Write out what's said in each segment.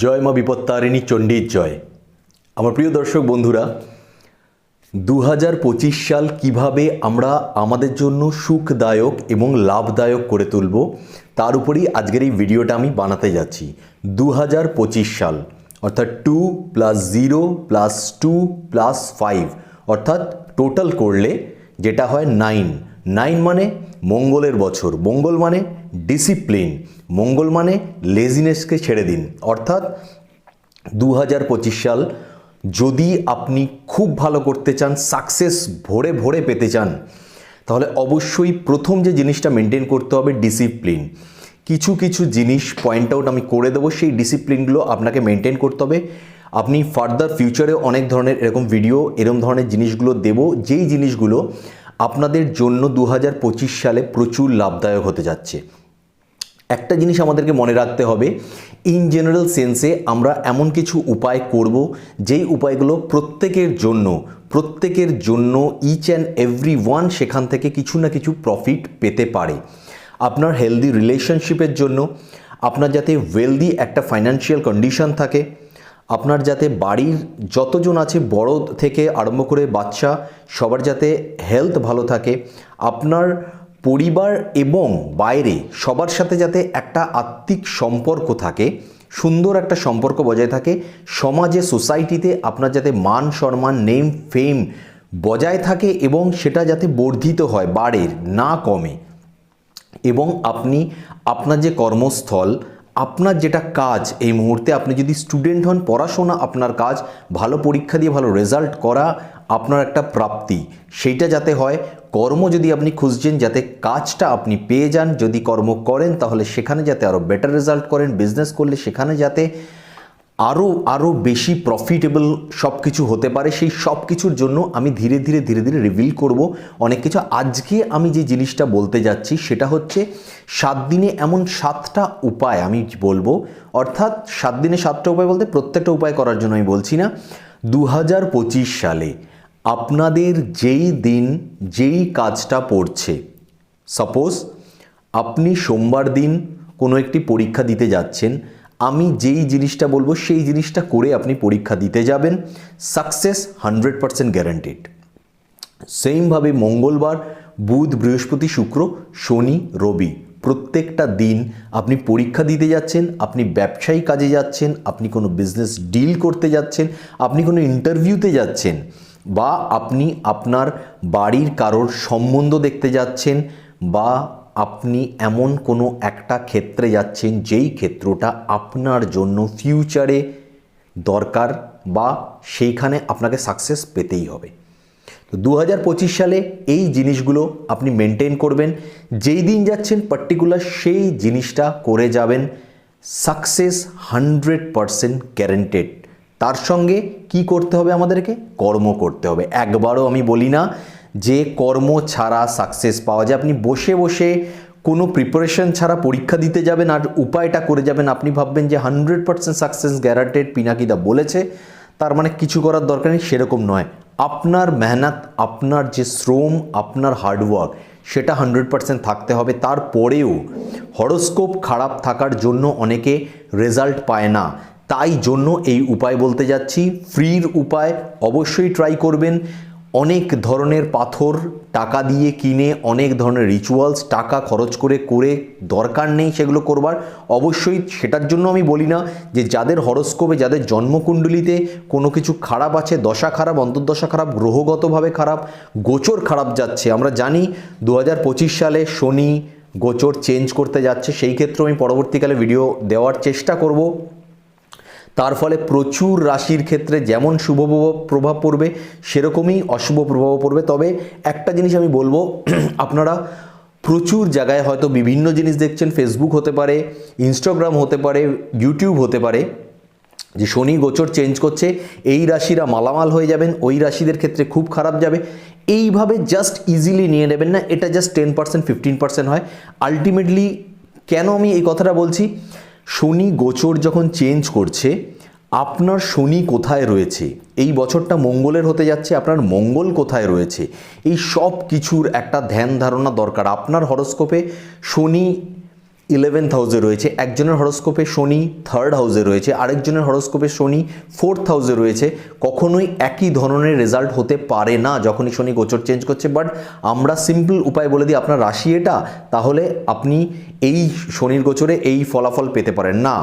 জয় মা বিপত্তারিণী চণ্ডীর জয়। আমার প্রিয় দর্শক বন্ধুরা দু হাজার পঁচিশ সাল কীভাবে আমরা আমাদের জন্য সুখদায়ক এবং লাভদায়ক করে তুলব, তার উপরেই আজকের এই ভিডিওটা আমি বানাতে যাচ্ছি। দু হাজার পঁচিশ সাল, অর্থাৎ two plus zero plus two plus five, অর্থাৎ টোটাল করলে যেটা হয় নাইন। নাইন মানে মঙ্গলের বছর, মঙ্গল মানে ডিসিপ্লিন। মঙ্গল মানে লেজিনেসকে ছেড়ে দিন। অর্থাৎ দু হাজার পঁচিশ সাল যদি আপনি খুব ভালো করতে চান সাকসেস ভরে ভরে পেতে চান, তাহলে অবশ্যই প্রথম যে জিনিসটা মেনটেন করতে হবে ডিসিপ্লিন কিছু কিছু জিনিস পয়েন্ট আউট আমি করে দেবো, সেই ডিসিপ্লিনগুলো আপনাকে মেনটেন করতে হবে। আপনি ফার্দার ফিউচারে অনেক ধরনের এরকম ভিডিও এরকম ধরনের জিনিসগুলো দেব, যেই জিনিসগুলো আপনাদের জন্য দু হাজার পঁচিশ সালে প্রচুর লাভদায়ক হতে যাচ্ছে। একটা জিনিস আমাদেরকে মনে রাখতে হবে ইন জেনারেল সেন্সে আমরা এমন কিছু উপায় করব, যেই উপায়গুলো প্রত্যেকের জন্য প্রত্যেকের জন্য ইচ অ্যান্ড এভরি ওয়ান সেখান থেকে কিছু না কিছু প্রফিট পেতে পারে। আপনার হেলদি রিলেশনশিপের জন্য, আপনার যাতে ওয়েলদি একটা ফাইন্যান্সিয়াল কন্ডিশন থাকে, আপনার যাতে বাড়ির যতজন আছে বড় থেকে আরম্ভ করে বাচ্চা, সবার যাতে হেলথ ভালো থাকে, আপনার পরিবার এবং বাইরে সবার সাথে যাতে একটা আত্মিক সম্পর্ক থাকে, সুন্দর একটা সম্পর্ক বজায় থাকে, সমাজে, সোসাইটিতে আপনার যাতে মান সম্মান, নেম, ফেম বজায় থাকে এবং সেটা যাতে বর্ধিত হয়, বাড়ে, না কমে। এবং আপনি, আপনার যে কর্মস্থল, আপনার যেটা কাজ, এই মুহূর্তে আপনি যদি স্টুডেন্ট হন, পড়াশোনা আপনার কাজ, ভালো পরীক্ষা দিয়ে ভালো রেজাল্ট করা আপনার একটা প্রাপ্তি। সেইটা যাতে হয়, কর্ম যদি আপনি খুঁজছেন, যাতে কাজটা আপনি পেয়ে যান, যদি কর্ম করেন, তাহলে সেখানে যাতে আরও বেটার রেজাল্ট করেন বিজনেস করলে সেখানে যাতে আরও আরও বেশি প্রফিটেবল সব কিছু হতে পারে। সেই সব কিছুর জন্য আমি ধীরে ধীরে ধীরে ধীরে রিভিল করব। অনেক কিছু আজকে আমি যে জিনিসটা বলতে যাচ্ছি, সেটা হচ্ছে সাত দিনে এমন সাতটা উপায় আমি বলব। অর্থাৎ সাত দিনে সাতটা উপায় বলতে প্রত্যেকটা উপায় করার জন্য আমি বলছি না। দু হাজার পঁচিশ সালে আপনাদের যেই দিন যেই কাজটা পড়ছে সাপোজ আপনি সোমবার দিন কোনো একটি পরীক্ষা দিতে যাচ্ছেন, আমি যেই জিনিসটা বলব সেই জিনিসটা করে আপনি পরীক্ষা দিতে যাবেন সাকসেস হান্ড্রেড পারসেন্ট গ্যারান্টেড সেমভাবে মঙ্গলবার, বুধ, বৃহস্পতি, শুক্র, শনি, রবি, প্রত্যেকটা দিন আপনি পরীক্ষা দিতে যাচ্ছেন, আপনি ব্যবসায়ী কাজে যাচ্ছেন, আপনি কোনো বিজনেস ডিল করতে যাচ্ছেন, আপনি কোনো ইন্টারভিউতে যাচ্ছেন বা আপনি আপনার বাড়ির কারোর সম্বন্ধ দেখতে যাচ্ছেন বা আপনি এমন কোনো একটা ক্ষেত্রে যাচ্ছেন যেই ক্ষেত্রটা আপনার জন্য ফিউচারে দরকার বা সেইখানে আপনাকে সাকসেস পেতেই হবে। তো দু হাজার পঁচিশ সালে এই জিনিসগুলো আপনি মেনটেন করবেন। যেই দিন যাচ্ছেন পার্টিকুলার সেই জিনিসটা করে যাবেন। সাকসেস হান্ড্রেড পারসেন্ট গ্যারেন্টেড তার সঙ্গে কি করতে হবে আমাদেরকে? কর্ম করতে হবে। একবারও আমি বলি না যে কর্ম ছাড়া সাকসেস পাওয়া যায়। আপনি বসে বসে কোনো প্রিপারেশন ছাড়া পরীক্ষা দিতে যাবেন আর উপায়টা করে যাবেন। আপনি ভাববেন যে হান্ড্রেড পারসেন্ট সাকসেস গ্যারান্টেড পিনাকিদা বলেছে। তার মানে কিছু করার দরকার নেই, সেরকম নয়। আপনার মেহনত, আপনার যে শ্রম, আপনার হার্ডওয়ার্ক সেটা হান্ড্রেড পারসেন্ট থাকতে হবে। তারপরেও হরস্কোপ খারাপ থাকার জন্য অনেকে রেজাল্ট পায় না। তাই জন্য এই উপায় বলতে যাচ্ছি। ফ্রির উপায় অবশ্যই ট্রাই করবেন। অনেক ধরনের পাথর টাকা দিয়ে কিনে, অনেক ধরনের রিচুয়ালস টাকা খরচ করে করে দরকার নেই সেগুলো করবার। অবশ্যই সেটার জন্য আমি বলি না যে যাদের হরস্কোপে, যাদের জন্মকুণ্ডলিতে কোনো কিছু খারাপ আছে, দশা খারাপ, অন্তর্দশা খারাপ, গ্রহগতভাবে খারাপ, গোচর খারাপ যাচ্ছে। আমরা জানি দু হাজার পঁচিশ সালে শনি গোচর চেঞ্জ করতে যাচ্ছে। সেই ক্ষেত্রে আমি পরবর্তীকালে ভিডিও দেওয়ার চেষ্টা করব। তার ফলে প্রচুর রাশির ক্ষেত্রে যেমন শুভ প্রভাব পড়বে, সেরকমই অশুভ প্রভাব পড়বে। তবে একটা জিনিস আমি বলব, আপনারা প্রচুর জায়গায় হয়তো বিভিন্ন জিনিস দেখছেন ফেসবুক হতে পারে ইনস্টাগ্রাম হতে পারে ইউটিউব হতে পারে, যে শনি গোচর চেঞ্জ করছে, এই রাশিরা মালামাল হয়ে যাবেন, ওই রাশিদের ক্ষেত্রে খুব খারাপ যাবে। এইভাবে জাস্ট ইজিলি নিয়ে নেবেন না, এটা just ten percent fifteen percent হয়। আলটিমেটলি কেন আমি এই কথাটা বলছি? শনি গোচর যখন চেঞ্জ করছে, আপনার শনি কোথায় রয়েছে? এই বছরটা মঙ্গলের হতে যাচ্ছে, আপনার মঙ্গল কোথায় রয়েছে? এই সব কিছুর একটা ধ্যান ধারণা দরকার। আপনার হরস্কোপে শনি ইলেভেন্থ হাউসে রয়েছে, একজনের হরস্কোপে শনি থার্ড হাউসে রয়েছে, আরেকজনের হরস্কোপে শনি ফোর্থ হাউসে রয়েছে। কখনোই একই ধরনের রেজাল্ট হতে পারে না যখনই শনি গোচর চেঞ্জ করছে। বাট আমরা সিম্পল উপায় বলে দিই, আপনার রাশি এটা, তাহলে আপনি এই শনির গোচরে এই ফলাফল পেতে পারেন। না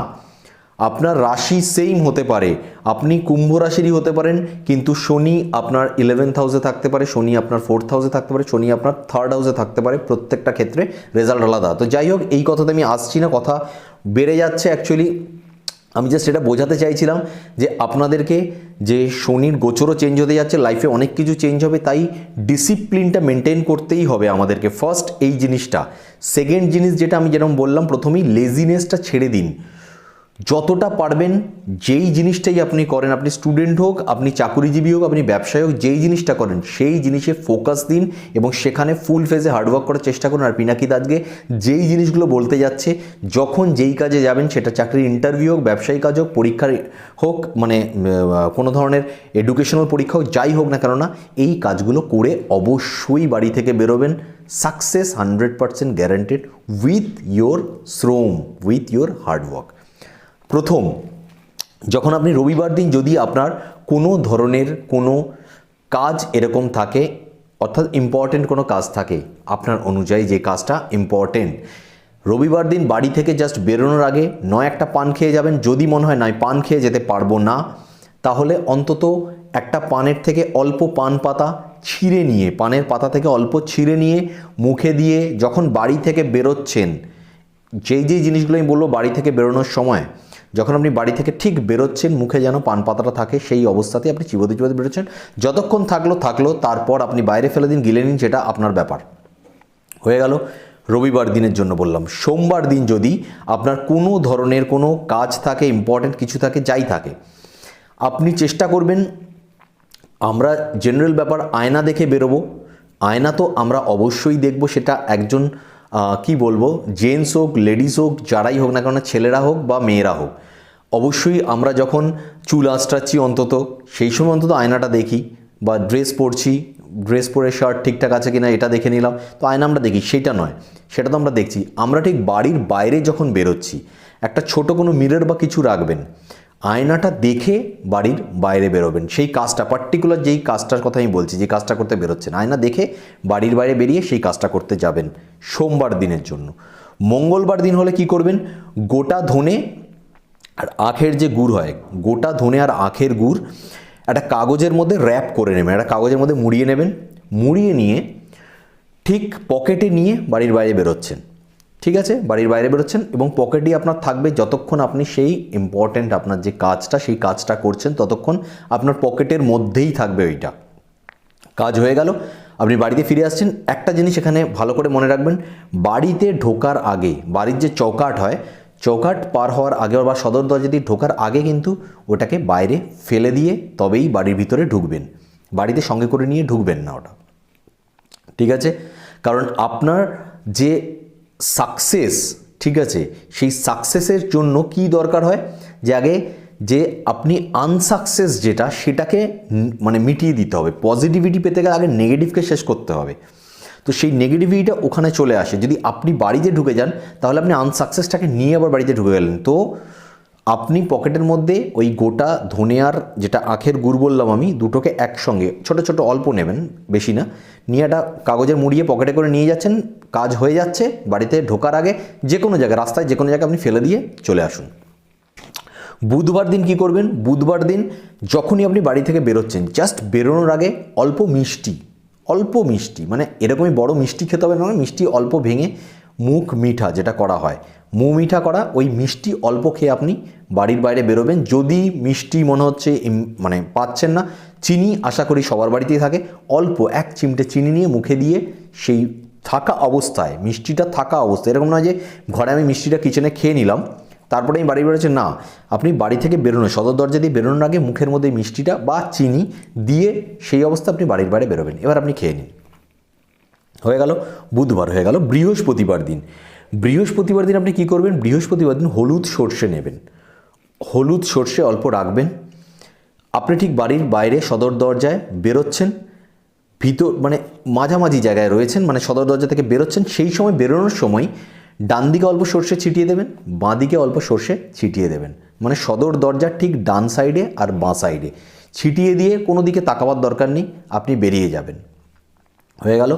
আপনার রাশি সেম হতে পারে। আপনি কুম্ভ রাশিরই হতে পারেন, কিন্তু শনি আপনার ইলেভেন্থ হাউসে থাকতে পারে, শনি আপনার ফোর্থ হাউসে থাকতে পারে, শনি আপনার থার্ড হাউসে থাকতে পারে প্রত্যেকটা ক্ষেত্রে রেজাল্ট আলাদা। তো যাই হোক, এই কথাতে আমি আসছি না, কথা বেড়ে যাচ্ছে অ্যাকচুয়ালি আমি জাস্ট সেটা বোঝাতে চাইছিলাম যে আপনাদেরকে যে শনির গোচরও চেঞ্জ হতে যাচ্ছে লাইফে অনেক কিছু চেঞ্জ হবে, তাই ডিসিপ্লিনটা মেনটেন করতেই হবে আমাদেরকে। ফার্স্ট এই জিনিসটা। সেকেন্ড জিনিস যেটা আমি যেরকম বললাম, প্রথমেই লেজিনেসটা ছেড়ে দিন। যতটা পারবেন যেই জিনিসটাই আপনি করেন, আপনি স্টুডেন্ট হোক, আপনি চাকুরিজীবী হোক, আপনি ব্যবসায়ী হোক, যেই জিনিসটা করেন, সেই জিনিসে ফোকাস দিন এবং সেখানে ফুল ফেজে হার্ডওয়ার্ক করার চেষ্টা করুন। আর পিনাকিদ আজকে যেই জিনিসগুলো বলতে যাচ্ছে, যখন যেই কাজে যাবেন, সেটা চাকরির ইন্টারভিউ হোক, ব্যবসায়ী কাজ হোক, পরীক্ষার হোক মানে কোনো ধরনের এডুকেশনাল পরীক্ষা হোক, যাই হোক না কেননা এই কাজগুলো করে অবশ্যই বাড়ি থেকে বেরোবেন। Success hundred percent guaranteed with your শ্রম উইথ ইয়োর হার্ডওয়ার্ক প্রথম, যখন আপনি রবিবার দিন যদি আপনার কোনো ধরনের কোনো কাজ এরকম থাকে, অর্থাৎ ইম্পর্টেন্ট কোনো কাজ থাকে, আপনার অনুযায়ী যে কাজটা ইম্পর্টেন্ট রবিবার দিন বাড়ি থেকে জাস্ট বেরোনোর আগে নয় একটা পান খেয়ে যাবেন। যদি মনে হয় নয় পান খেয়ে যেতে পারব না, তাহলে অন্তত একটা পানের থেকে অল্প পান পাতা ছিঁড়ে নিয়ে, পানের পাতা থেকে অল্প ছিঁড়ে নিয়ে, মুখে দিয়ে যখন বাড়ি থেকে বেরোচ্ছেন, যেই যেই জিনিসগুলো আমি বলব বাড়ি থেকে বেরোনোর সময় যখন আপনি বাড়ি থেকে ঠিক বেরোচ্ছেন, মুখে যেন পান পাতাটা থাকে, সেই অবস্থাতে আপনি চিবোতে চিবোতে বেরোচ্ছেন। যতক্ষণ থাকল থাকল, তারপর আপনি বাইরে ফেলে দিন, গিলে নিন, সেটা আপনার ব্যাপার। হয়ে গেল, রবিবার দিনের জন্য বললাম। সোমবার দিন যদি আপনার কোনো ধরনের কোনো কাজ থাকে ইম্পর্ট্যান্ট কিছু থাকে, যাই থাকে, আপনি চেষ্টা করবেন, আমরা জেনারেল ব্যাপার, আয়না দেখে বেরোবো। আয়না তো আমরা অবশ্যই দেখব, সেটা একজন কি বলব জেন্টস হোক লেডিস হোক, যারাই হোক না কেন, ছেলেরা হোক বা মেয়েরা হোক, অবশ্যই আমরা যখন চুল আঁচড়াচ্ছি অন্তত, সেই সময় অন্তত আয়নাটা দেখি বা ড্রেস পরছি ড্রেস পরে শার্ট ঠিকঠাক আছে কিনা এটা দেখে নিলাম, তো আয়না আমরা দেখি, সেটা নয়, সেটা তো আমরা দেখছি। আমরা ঠিক বাড়ির বাইরে যখন বেরোচ্ছি, একটা ছোট কোনো মিরর বা কিছু রাখবেন আয়নাটা দেখে বাড়ির বাইরে বেরোবেন। সেই কাজটা পার্টিকুলার যেই কাজটার কথা আমি বলছি, যে কাজটা করতে বেরোচ্ছেন, আয়না দেখে বাড়ির বাইরে বেরিয়ে সেই কাজটা করতে যাবেন সোমবার দিনের জন্য। মঙ্গলবার দিন হলে কি করবেন? গোটা ধনে আর আখের যে গুড় হয়, গোটা ধনে আর আখের গুড় একটা কাগজের মধ্যে র্যাপ করে নেবেন, একটা কাগজের মধ্যে মুড়িয়ে নেবেন। মুড়িয়ে নিয়ে ঠিক পকেটে নিয়ে বাড়ির বাইরে বেরোচ্ছেন। ঠিক আছে? বাড়ির বাইরে বেরোচ্ছেন এবং পকেটই আপনার থাকবে যতক্ষণ আপনি সেই ইম্পর্ট্যান্ট আপনার যে কাজটা, সেই কাজটা করছেন ততক্ষণ আপনার পকেটের মধ্যেই থাকবে ওইটা। কাজ হয়ে গেল। আপনি বাড়িতে ফিরে আসছেন। একটা জিনিস এখানে ভালো করে মনে রাখবেন, বাড়িতে ঢোকার আগে, বাড়ির যে চৌকাট হয় চৌকাট পার হওয়ার আগে বা সদর দরজা দিয়ে ঢোকার আগে কিন্তু ওটাকে বাইরে ফেলে দিয়ে তবেই বাড়ির ভিতরে ঢুকবেন। বাড়িতে সঙ্গে করে নিয়ে ঢুকবেন না ওটা। ঠিক আছে? কারণ আপনার যে সাকসেস ঠিক আছে? সেই সাকসেসের জন্য কি দরকার হয়? যে আগে যে আপনি আনসাকসেস যেটা, সেটাকে মানে মিটিয়ে দিতে হবে। পজিটিভিটি পেতে গেলে আগে নেগেটিভকে শেষ করতে হবে। তো সেই নেগেটিভিটিটা ওখানে চলে আসে। যদি আপনি বাড়িতে ঢুকে যান, তাহলে আপনি আনসাকসেসটাকে নিয়ে আবার বাড়িতে ঢুকে গেলেন। তো আপনি পকেটের মধ্যে ওই গোটা ধনিয়ার যেটা আখের গুড় বললাম আমি, দুটোকে একসঙ্গে, ছোট ছোট অল্প নেবেন, বেশি না, নিয়ে একটা কাগজের মুড়িয়ে পকেটে করে নিয়ে যাচ্ছেন, কাজ হয়ে যাচ্ছে, বাড়িতে ঢোকার আগে যে কোনো জায়গায়, রাস্তায় যে কোনো জায়গায় আপনি ফেলে দিয়ে চলে আসুন। বুধবার দিন কি করবেন? বুধবার দিন যখনই আপনি বাড়ি থেকে বেরোচ্ছেন জাস্ট বেরোনোর আগে অল্প মিষ্টি অল্প মিষ্টি মানে এরকমই বড় মিষ্টি খেতে হবে না, মিষ্টি অল্প ভেঙে মুখ মিঠা যেটা করা হয় মিঠা করা, ওই মিষ্টি অল্প খেয়ে আপনি বাড়ির বাইরে বেরোবেন। যদি মিষ্টি মনে হচ্ছে মানে পাচ্ছেন না, চিনি আশা করি সবার বাড়িতেই থাকে। অল্প এক চিমটে চিনি নিয়ে মুখে দিয়ে সেই থাকা অবস্থায়, মিষ্টিটা থাকা অবস্থায়, এরকম নয় যে ঘরে আমি মিষ্টিটা কিচেনে খেয়ে নিলাম, তারপরে আমি বাড়ি বেরোচ্ছি না। আপনি বাড়ি থেকে বেরোনো, সদর দরজা দিয়ে বেরোনোর আগে মুখের মধ্যে মিষ্টিটা বা চিনি দিয়ে সেই অবস্থা আপনি বাড়ির বাইরে বেরোবেন। এবার আপনি খেয়ে নিন। হয়ে গেল, বুধবার হয়ে গেল, বৃহস্পতিবার দিন। বৃহস্পতিবার দিন আপনি কি করবেন? বৃহস্পতিবার দিন হলুদ সর্ষে নেবেন। হলুদ সর্ষে অল্প রাখবেন। আপনি ঠিক বাড়ির বাইরে সদর দরজায় বেরোচ্ছেন। ভিতর মানে মাঝামাঝি জায়গায় রয়েছেন মানে সদর দরজা থেকে বেরোচ্ছেন, সেই সময় বেরোনোর সময় ডান দিকে অল্প সর্ষে ছিটিয়ে দেবেন, বাঁ দিকে অল্প সর্ষে ছিটিয়ে দেবেন। মানে সদর দরজার ঠিক ডান সাইডে আর বাঁ সাইডে। ছিটিয়ে দিয়ে কোনো দিকে তাকাবার দরকার নেই, আপনি বেরিয়ে যাবেন। হয়ে গেল।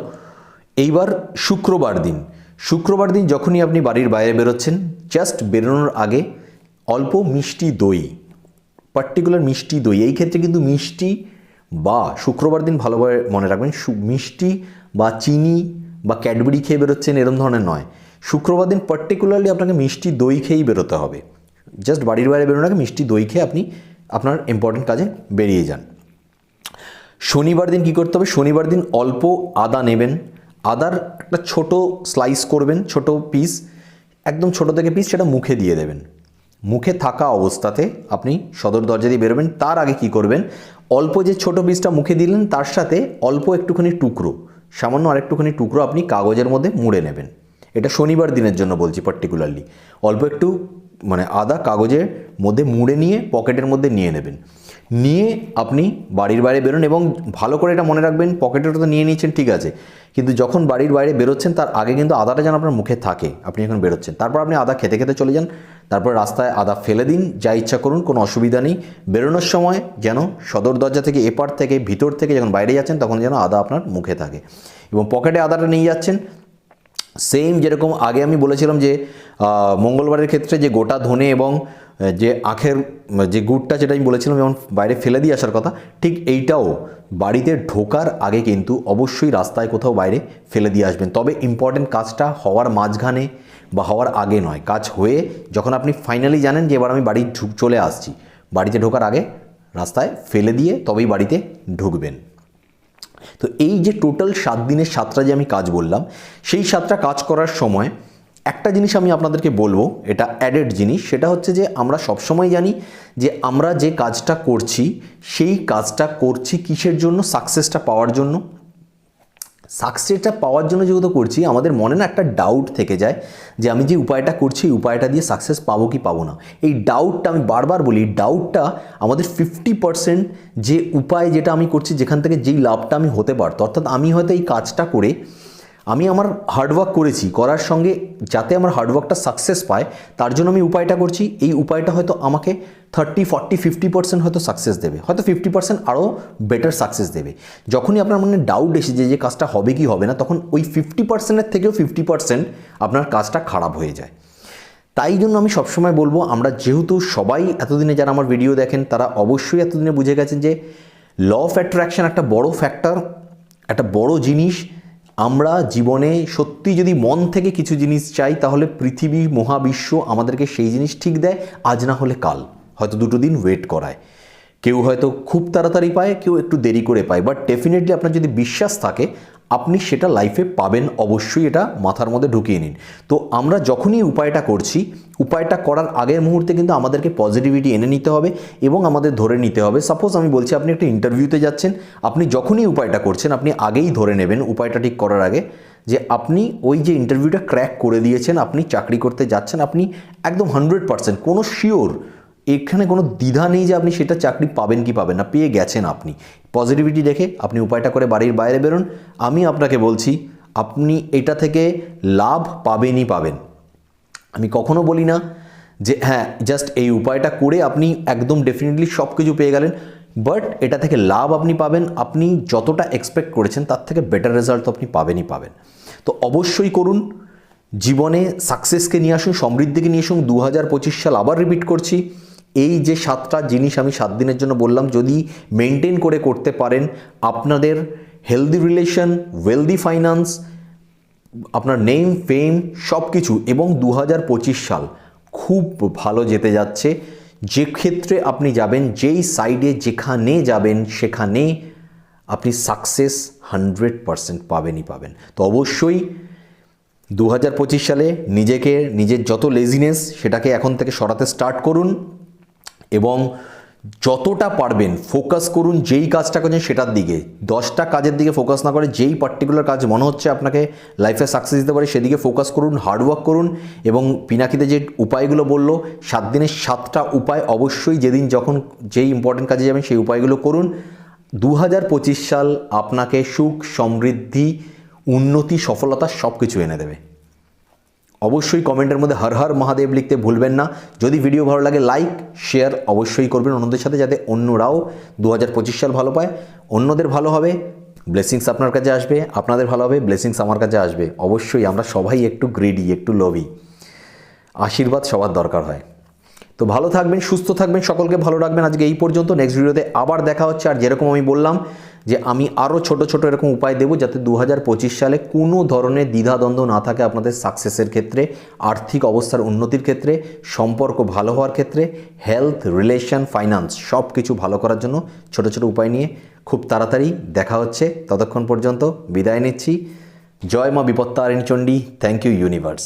এইবার শুক্রবার দিন। শুক্রবার দিন যখনই আপনি বাড়ির বাইরে বেরোচ্ছেন জাস্ট বেরোনোর আগে অল্প মিষ্টি দই পার্টিকুলার মিষ্টি দই। এই ক্ষেত্রে কিন্তু মিষ্টি বা শুক্রবার দিন ভালোভাবে মনে রাখবেন মিষ্টি বা চিনি বা ক্যাডবেরি খেয়ে বেরোচ্ছেন এরম ধরনের নয়। শুক্রবার দিন পার্টিকুলারলি আপনাকে মিষ্টি দই খেয়েই বেরোতে হবে। জাস্ট বাড়ির বাইরে বেরোনোর আগে মিষ্টি দই খেয়ে আপনি আপনার ইম্পর্টেন্ট কাজে বেরিয়ে যান। শনিবার দিন কি করতে হবে? শনিবার দিন অল্প আদা নেবেন আদার একটা ছোট স্লাইস করবেন, ছোট পিস একদম ছোট থেকে পিস সেটা মুখে দিয়ে দেবেন। মুখে থাকা অবস্থাতে আপনি সদর দরজা দিয়ে বেরোবেন, তার আগে কি করবেন, অল্প যে ছোট পিসটা মুখে দিলেন, তার সাথে অল্প একটুখানি টুকরো, সামান্য আরেকটুখানি টুকরো আপনি কাগজের মধ্যে মুড়ে নেবেন। এটা শনিবার দিনের জন্য বলছি পার্টিকুলারলি অল্প একটু মানে আদা কাগজের মধ্যে মুড়ে নিয়ে পকেটের মধ্যে নিয়ে নেবেন। নিয়ে আপনি বাড়ির বাইরে বেরোন এবং ভালো করে এটা মনে রাখবেন পকেটেটা তো নিয়ে নিয়েছেন, ঠিক আছে। কিন্তু যখন বাড়ির বাইরে বেরোচ্ছেন, তার আগে কিন্তু আদাটা যেন আপনার মুখে থাকে, আপনি যখন বেরোচ্ছেন। তারপর আপনি আদা খেতে খেতে চলে যান, তারপর রাস্তায় আদা ফেলে দিন, যা ইচ্ছা করুন, কোনো অসুবিধা নেই। বেরোনোর সময় যেন সদর দরজা থেকে এপার থেকে ভিতর থেকে যখন বাইরে যাচ্ছেন, তখন যেন আদা আপনার মুখে থাকে। এবং পকেটে আদাটা নিয়ে যাচ্ছেন সেম যেরকম আগে আমি বলেছিলাম যে মঙ্গলবারের ক্ষেত্রে যে গোটা ধনে এবং যে আখের যে গুড়টা যেটা আমি বলেছিলাম, যেমন বাইরে ফেলে দিয়ে আসার কথা, ঠিক এইটাও বাড়িতে ঢোকার আগে কিন্তু অবশ্যই রাস্তায় কোথাও বাইরে ফেলে দিয়ে আসবেন। তবে ইম্পর্টেন্ট কাজটা হওয়ার মাঝখানে বা হওয়ার আগে নয়। কাজ হয়ে যখন আপনি ফাইনালি জানেন যে এবার আমি বাড়ি চলে আসছি, বাড়িতে ঢোকার আগে রাস্তায় ফেলে দিয়ে তবেই বাড়িতে ঢুকবেন। তো এই যে টোটাল সাত দিনের সাতটা যে আমি কাজ বললাম, সেই সাতটা কাজ করার সময় একটা জিনিস আমি আপনাদেরকে বলব, এটা অ্যাডেড জিনিস, সেটা হচ্ছে যে আমরা সবসময় জানি যে আমরা যে কাজটা করছি, সেই কাজটা করছি কিসের জন্য? সাকসেসটা পাওয়ার জন্য। সাকসেসটা পাওয়ার জন্য যেহেতু করছি, আমাদের মনে না একটা ডাউট থেকে যায় যে আমি যে উপায়টা করছি, এই উপায়টা দিয়ে সাকসেস পাবো কি পাবো না। এই ডাউটটা আমি বারবার বলি ডাউটটা আমাদের ফিফটি পার্সেন্ট যে উপায় যেটা আমি করছি, যেখান থেকে যেই লাভটা আমি হতে পারতো, অর্থাৎ আমি হয়তো এই কাজটা করে আমি আমার হার্ডওয়ার্ক করেছি, করার সঙ্গে যাতে আমার হার্ডওয়ার্কটা সাকসেস পায়, তার জন্য আমি উপায়টা করছি। এই উপায়টা হয়তো আমাকে থার্টি ফর্টি ফিফটি পার্সেন্ট হয়তো সাকসেস দেবে। হয়তো ফিফটি পার্সেন্ট আরও বেটার সাকসেস দেবে। যখনই আপনার মনে ডাউট এসে যে যে কাজটা হবে কি হবে না, তখন ওই ফিফটি পার্সেন্টের থেকেও ফিফটি পার্সেন্ট আপনার কাজটা খারাপ হয়ে যায়। তাই জন্য আমি সবসময় বলব, আমরা যেহেতু সবাই এতদিনে যারা আমার ভিডিও দেখেন, তারা অবশ্যই এতদিনে বুঝে গেছেন যে ল অফ অ্যাট্রাকশন একটা বড় ফ্যাক্টর একটা বড় জিনিস আমরা জীবনে সত্যি যদি মন থেকে কিছু জিনিস চাই, তাহলে পৃথিবী, মহাবিশ্ব আমাদেরকে সেই জিনিস ঠিক দেয়। আজ না হলে কাল। হয়তো দুটো দিন ওয়েট করায়। কেউ হয়তো খুব তাড়াতাড়ি পায়, কেউ একটু দেরি করে পায়। বাট ডেফিনেটলি আপনার যদি বিশ্বাস থাকে আপনি সেটা লাইফে পাবেন, অবশ্যই এটা মাথার মধ্যে ঢুকিয়ে নিন। তো আমরা যখনই উপায়টা করছি, উপায়টা করার আগের মুহূর্তে কিন্তু আমাদেরকে পজিটিভিটি এনে নিতে হবে এবং আমাদের ধরে নিতে হবে। সাপোজ আমি বলছি আপনি একটা ইন্টারভিউতে যাচ্ছেন, আপনি যখনই উপায়টা করছেন, আপনি আগেই ধরে নেবেন উপায়টা ঠিক করার আগে যে আপনি ওই যে ইন্টারভিউটা ক্র্যাক করে দিয়েছেন, আপনি চাকরি করতে যাচ্ছেন, আপনি একদম হান্ড্রেড পার্সেন্ট কোনো শিওর এখানে কোনো দ্বিধা নেই যে আপনি সেটা চাকরি পাবেন কি পাবেন না, পেয়ে গেছেন আপনি। পজিটিভিটি দেখে আপনি উপায়টা করে বাড়ির বাইরে বেরোন। আমি আপনাকে বলছি, আপনি এটা থেকে লাভ পাবেনই পাবেন। আমি কখনো বলি না যে হ্যাঁ জাস্ট এই উপায়টা করে আপনি একদম ডেফিনেটলি সব কিছু পেয়ে গেলেন বাট এটা থেকে লাভ আপনি পাবেন, আপনি যতটা এক্সপেক্ট করেছেন তার থেকে বেটার রেজাল্ট তো আপনি পাবেনই পাবেন। তো অবশ্যই করুন, জীবনে সাকসেসকে নিয়ে আসুন, সমৃদ্ধিকে নিয়ে আসুন। দু হাজার পঁচিশ সাল আবার রিপিট করছি। এই যে সাতটা জিনিস আমি সাত দিনের জন্য বললাম, যদি মেনটেন করে করতে পারেন, আপনাদের হেলদি রিলেশন ওয়েলদি ফাইন্যান্স আপনার নেম ফেম সব কিছু এবং দু হাজার পঁচিশ সাল খুব ভালো যেতে যাচ্ছে। যে ক্ষেত্রে আপনি যাবেন, যেই সাইডে যেখানে যাবেন, সেখানে আপনি সাকসেস হান্ড্রেড পারসেন্ট পাবেনই পাবেন। তো অবশ্যই দু হাজার পঁচিশ সালে নিজেকে, নিজের যত লেজিনেস সেটাকে এখন থেকে সরাতে স্টার্ট করুন। এবং যতটা পারবেন ফোকাস করুন যেই কাজটা করছেন সেটার দিকে। দশটা কাজের দিকে ফোকাস না করে যেই পার্টিকুলার কাজ মনে হচ্ছে আপনাকে লাইফে সাকসেস দিতে পারে, সেদিকে ফোকাস করুন হার্ডওয়ার্ক করুন এবং পিনাকিতে যে উপায়গুলো বলল, সাত দিনের সাতটা উপায় অবশ্যই যেদিন যখন যেই ইম্পর্টেন্ট কাজে যাবেন সেই উপায়গুলো করুন। দু হাজার পঁচিশ সাল আপনাকে সুখ, সমৃদ্ধি, উন্নতি, সফলতা সব কিছু এনে দেবে। অবশ্যই কমেন্টের মধ্যে হর হর মহাদেব লিখতে ভুলবেন না। যদি ভিডিও ভালো লাগে লাইক শেয়ার অবশ্যই করবেন অন্যদের সাথে, যাতে অন্যরাও দু হাজার পঁচিশ সাল ভালো পায়। অন্যদের ভালো হবে ব্লেসিংস আপনার কাছে আসবে, আপনাদের ভালো হবে ব্লেসিংস আমার কাছে আসবে। অবশ্যই আমরা সবাই একটু গ্রিডি একটু লোভী। আশীর্বাদ সবার দরকার হয়। তো ভালো থাকবেন, সুস্থ থাকবেন, সকলকে ভালো রাখবেন। আজকে এই পর্যন্ত নেক্সট ভিডিওতে আবার দেখা হচ্ছে। আর যেরকম আমি বললাম যে আমি আরও ছোট ছোট এরকম উপায় দেবো যাতে দু হাজার পঁচিশ সালে কোনো ধরনের দ্বিধাদ্বন্দ্ব না থাকে আপনাদের সাকসেসের ক্ষেত্রে, আর্থিক অবস্থার উন্নতির ক্ষেত্রে, সম্পর্ক ভালো হওয়ার ক্ষেত্রে হেলথ রিলেশন ফাইন্যান্স সব কিছু ভালো করার জন্য ছোট ছোট উপায় নিয়ে খুব তাড়াতাড়ি দেখা হচ্ছে। ততক্ষণ পর্যন্ত বিদায় নিচ্ছি। জয় মা Bipattarini Chandi. Thank you universe